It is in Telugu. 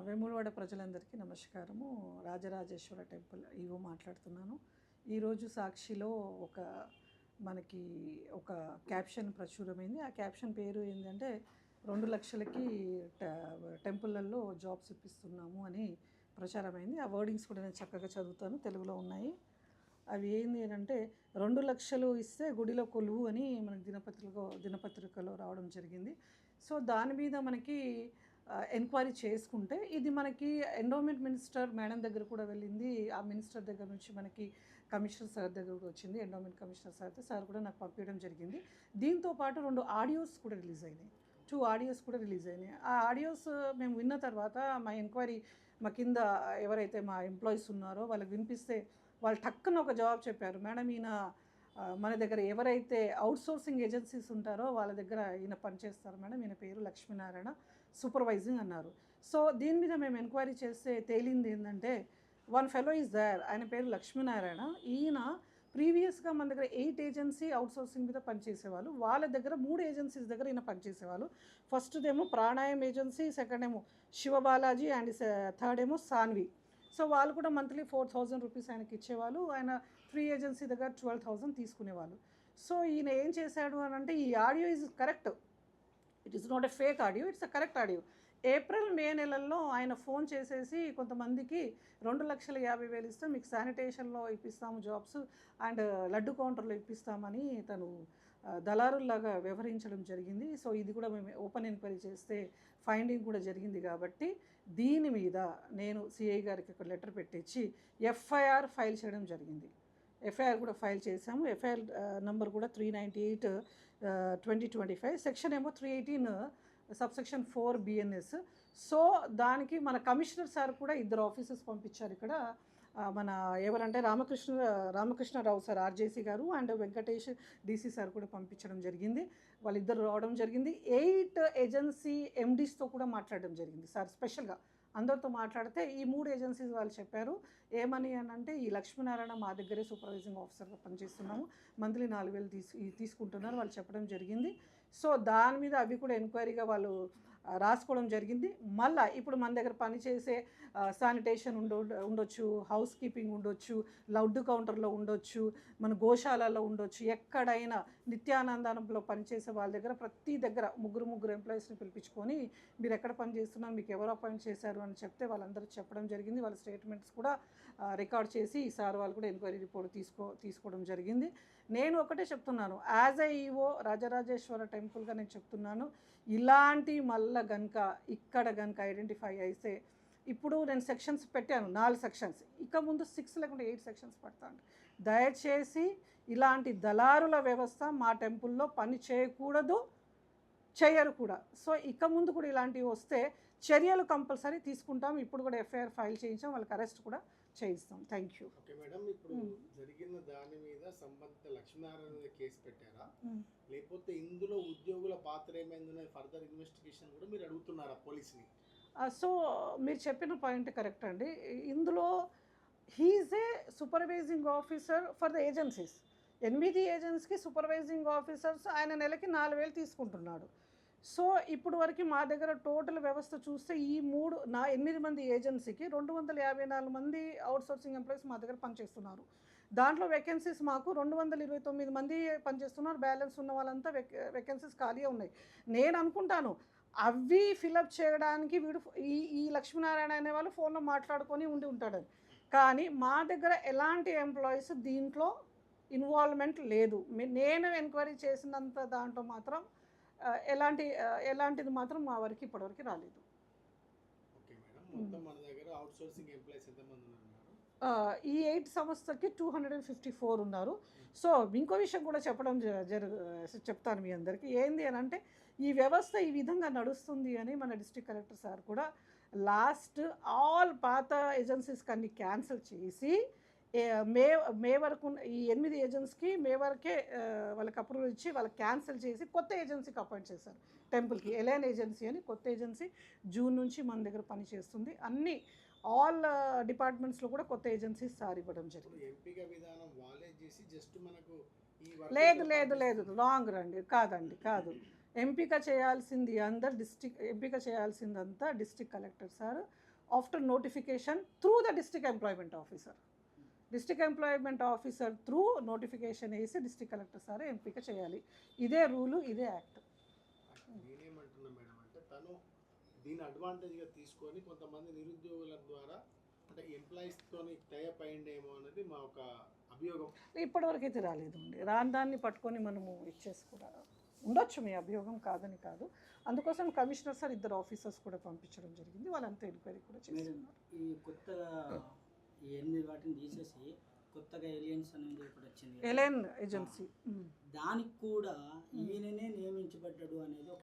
వేములవాడ ప్రజలందరికీ నమస్కారము. రాజరాజేశ్వర టెంపుల్ ఈవో మాట్లాడుతున్నాను. ఈరోజు సాక్షిలో ఒక మనకి ఒక క్యాప్షన్ ప్రచురమైంది. ఆ క్యాప్షన్ పేరు ఏంటంటే రెండు లక్షలకి టెంపుల్లలో జాబ్స్ ఇప్పిస్తున్నాము అని ప్రచారమైంది. ఆ వర్డింగ్స్ కూడా నేను చక్కగా చదువుతాను. తెలుగులో ఉన్నాయి. అవి ఏంది అంటే రెండు లక్షలు ఇస్తే గుడిలో కొలువు అని మనకి దినపత్రికలో దినపత్రికలో రావడం జరిగింది. సో దాని మీద మనకి ఎంక్వైరీ చేసుకుంటే ఇది మనకి ఎండోమెంట్ మినిస్టర్ మేడం దగ్గర కూడా వెళ్ళింది. ఆ మినిస్టర్ దగ్గర నుంచి మనకి కమిషనర్ సార్ దగ్గర కూడా వచ్చింది ఎండోమెంట్ కమిషనర్ సార్ సార్ కూడా నాకు పంపించడం జరిగింది. దీంతో పాటు రెండు ఆడియోస్ కూడా రిలీజ్ అయినాయి. టూ ఆడియోస్ కూడా రిలీజ్ అయినాయి. ఆ ఆడియోస్ మేము విన్న తర్వాత మా ఎంక్వైరీ మా కింద ఎవరైతే మా ఎంప్లాయీస్ ఉన్నారో వాళ్ళకి వినిపిస్తే వాళ్ళు టక్కున ఒక జవాబు చెప్పారు. మేడం ఈయన మన దగ్గర ఎవరైతే అవుట్సోర్సింగ్ ఏజెన్సీస్ ఉంటారో వాళ్ళ దగ్గర ఈయన పనిచేస్తారు. మేడం ఈయన పేరు లక్ష్మీనారాయణ. సూపర్వైజింగ్ అన్నారు. సో దీని మీద మేము ఎంక్వైరీ చేస్తే తేలింది ఏంటంటే వన్ ఫెలో ఈజ్ దర్ ఆయన పేరు లక్ష్మీనారాయణ. ఈయన ప్రీవియస్గా మన దగ్గర ఎయిట్ ఏజెన్సీ అవుట్సోర్సింగ్ మీద పనిచేసేవాళ్ళు. వాళ్ళ దగ్గర మూడు ఏజెన్సీస్ దగ్గర ఈయన పనిచేసేవాళ్ళు. ఫస్ట్దేమో ప్రాణాయం ఏజెన్సీ సెకండ్ ఏమో శివబాలాజీ అండ్ థర్డ్ ఏమో సాన్వి. సో వాళ్ళు కూడా మంత్లీ ఫోర్ థౌజండ్ రూపీస్ ఆయనకి ఇచ్చేవాళ్ళు. ఆయన ఫ్రీ ఏజెన్సీ దగ్గర ట్వెల్వ్ థౌజండ్ తీసుకునేవాళ్ళు. సో ఈయన ఏం చేశాడు అని అంటే ఈ audio is correct. It is not a fake audio it's a correct audio April May నెలల్లో ఆయన ఫోన్ చేసేసి కొంతమందికి రెండు లక్షల యాభై వేలు ఇస్తే మీకు శానిటేషన్లో ఇప్పిస్తాము జాబ్స్ అండ్ లడ్డు కౌంటర్లో ఇప్పిస్తామని తను దళారుల్లాగా వ్యవహరించడం జరిగింది. సో ఇది కూడా మేము ఓపెన్ ఎంక్వైరీ చేస్తే ఫైండింగ్ కూడా జరిగింది కాబట్టి దీని మీద నేను సిఐ గారికి ఒక లెటర్ పెట్టించి ఎఫ్ఐఆర్ ఫైల్ చేయడం జరిగింది. ఎఫ్ఐఆర్ కూడా ఫైల్ చేశాము. ఎఫ్ఐఆర్ నెంబర్ కూడా three ninety eight twenty twenty five section ఏమో three eighteen subsection four BNS so దానికి మన కమిషనర్ సార్ కూడా ఇద్దరు ఆఫీసర్స్ పంపించారు ఇక్కడ. మన ఎవరంటే రామకృష్ణ రామకృష్ణరావు సార్ ఆర్జేసీ గారు అండ్ వెంకటేష్ డీసీ సార్ కూడా పంపించడం జరిగింది. వాళ్ళిద్దరు రావడం జరిగింది. ఎయిట్ ఏజెన్సీ ఎండీస్తో కూడా మాట్లాడడం జరిగింది సార్ స్పెషల్గా. అందరితో మాట్లాడితే ఈ మూడు ఏజెన్సీస్ వాళ్ళు చెప్పారు. ఏమని అని అంటే ఈ లక్ష్మీనారాయణ మా దగ్గరే సూపర్వైజింగ్ ఆఫీసర్గా పనిచేస్తున్నాము. మంత్లీ నాలుగు వేలు తీసు తీసుకుంటున్నారు. వాళ్ళు చెప్పడం జరిగింది. సో దాని మీద అవి కూడా ఎంక్వైరీగా వాళ్ళు రాసుకోవడం జరిగింది. మళ్ళా ఇప్పుడు మన దగ్గర పనిచేసే శానిటేషన్ ఉండ ఉండొచ్చు హౌస్ కీపింగ్ ఉండొచ్చు లౌడ్ కౌంటర్లో ఉండొచ్చు మన గోశాలలో ఉండొచ్చు ఎక్కడైనా నిత్యానందంలో పనిచేసే వాళ్ళ దగ్గర ప్రతి దగ్గర ముగ్గురు ముగ్గురు ఎంప్లాయీస్ని పిలిపించుకొని మీరు ఎక్కడ పని చేస్తున్నారు? మీకు ఎవరు అపాయింట్ చేశారు? అని చెప్తే వాళ్ళందరూ చెప్పడం జరిగింది. వాళ్ళ స్టేట్మెంట్స్ కూడా రికార్డ్ చేసి ఈసారి వాళ్ళు కూడా ఎంక్వైరీ రిపోర్ట్ తీసుకో తీసుకోవడం జరిగింది. నేను ఒకటే చెప్తున్నాను. యాజ్ ఏ ఈవో రాజరాజేశ్వర టెంపుల్గా నేను చెప్తున్నాను. ఇలాంటి మళ్ళా గనుక ఇక్కడ గనుక ఐడెంటిఫై అయితే ఇప్పుడు నేను సెక్షన్స్ పెట్టాను నాలుగు సెక్షన్స్ ఇక ముందు సిక్స్ లేకుండా ఎయిట్ సెక్షన్స్ పెడతాను. దయచేసి ఇలాంటి దళారుల వ్యవస్థ మా టెంపుల్లో పని చేయకూడదు చేయరు కూడా. సో ఇక ముందు కూడా ఇలాంటివి వస్తే చర్యలు కంపల్సరీ తీసుకుంటాం. ఇప్పుడు కూడా ఎఫ్ఐఆర్ ఫైల్ చేయించాం వాళ్ళకి అరెస్ట్ కూడా చేయిస్తాం. Thank you. ఓకే మేడం ఇప్పుడు. జరిగిన దాని మీద సంబంధిత లక్ష్మీనారాయణ కేసు పెట్టారా. లేకపోతే ఇందులో ఉద్యోగుల పాత్ర ఏమైందనే ఫర్దర్ ఇన్వెస్టిగేషన్ కూడా మీరు అడుగుతున్నారా పోలీస్ని? సో మీరు చెప్పిన పాయింట్ కరెక్ట్ అండి. ఇందులో supervising officer for the agencies ఎనిమిది ఏజెన్సీకి సూపర్వైజింగ్ ఆఫీసర్స్ ఆయన నెలకి నాలుగు వేలు తీసుకుంటున్నాడు. సో ఇప్పుడు వరకు మా దగ్గర టోటల్ వ్యవస్థ చూస్తే ఈ మూడు నా ఎనిమిది మంది ఏజెన్సీకి రెండు వందల యాభై నాలుగు మంది అవుట్సోర్సింగ్ ఎంప్లాయీస్ మా దగ్గర పనిచేస్తున్నారు. దాంట్లో వేకెన్సీస్ మాకు రెండు వందల ఇరవై తొమ్మిది మంది పనిచేస్తున్నారు. బ్యాలెన్స్ ఉన్న వాళ్ళంతా వేకెన్సీస్ ఖాళీ ఉన్నాయి. నేను అనుకుంటాను అవి ఫిలప్ చేయడానికి వీడు ఈ ఈ లక్ష్మీనారాయణ అనే వాళ్ళు ఫోన్లో మాట్లాడుకొని ఉండి ఉంటాడని. కానీ మా దగ్గర ఎలాంటి ఎంప్లాయీస్ దీంట్లో ఇన్వాల్వ్మెంట్ లేదు. నేను ఎంక్వైరీ చేసినంత దాంట్లో మాత్రం ఎలాంటి ఎలాంటిది మాత్రం మా వరకు ఇప్పటివరకు రాలేదు. Okay madam. మొత్తం మన దగ్గర అవుట్ సోర్సింగ్ ఎంప్లాయీస్ ఎంతమంది ఉన్నారు ఈ ఎయిట్ సంస్థకి two hundred and fifty four ఉన్నారు. సో ఇంకో విషయం కూడా చెప్పడం జ- జరు చెప్తాను మీ అందరికీ. ఏంది అని అంటే ఈ వ్యవస్థ ఈ విధంగా నడుస్తుంది అని మన డిస్ట్రిక్ట్ కలెక్టర్ సార్ కూడా లాస్ట్ ఆల్ పాత ఏజెన్సీస్కి అన్ని క్యాన్సిల్ చేసి మే మే వరకు ఈ ఎనిమిది ఏజెన్సీకి మే వరకే వాళ్ళకి అప్రూవల్ ఇచ్చి వాళ్ళకి క్యాన్సిల్ చేసి కొత్త ఏజెన్సీకి అపాయింట్ చేశారు. టెంపుల్కి ఎలైన్ ఏజెన్సీ అని కొత్త ఏజెన్సీ జూన్ నుంచి మన దగ్గర పనిచేస్తుంది. అన్ని ఆల్ డిపార్ట్మెంట్స్లో కూడా కొత్త ఏజెన్సీస్ సార్ ఇవ్వడం జరిగింది. లేదు లేదు లేదు. రాంగ్ రండి. కాదండి కాదు. ఎంపిక చేయాల్సింది అందరు డిస్టిక్ ఎంపిక చేయాల్సిందంతా district collector sir. After notification through the district employment officer. District employment officer through notification వేసి డిస్ట్రిక్ట్ కలెక్టర్ సార్ ఎంపిక చేయాలి. ఇదే రూలు ఇదే యాక్ట్ నేనేమంటున్నా మేడం అంటే తను దీని అడ్వాంటేజ్గా తీసుకొని కొంతమంది నిరుద్యోగుల ద్వారా అంటే ఎంప్లాయీస్తోని టైప్ అయ్యిండేమో అనేది మా ఒక అభియోగం. ఇప్పటివరకు అయితే రాలేదండి. రాని దాన్ని పట్టుకొని మనము ఇచ్చేసుకున్నా ఉండొచ్చు మీ అభియోగం కాదని కాదు. అందుకోసం కమిషనర్ సార్ ఇద్దరు ఆఫీసర్స్ కూడా పంపించడం జరిగింది. వాళ్ళంతా ఎంక్వైరీ కూడా చేస్తున్నారు. ఈ కొత్తగా ఈ ఎనిమిది వాటిని తీసేసి కొత్తగా ఏలియన్స్ అనేది ఒకటి వచ్చింది ఏజెన్సీ దానికి కూడా ఈయననే నియమించబడ్డాడు అనేది ఒక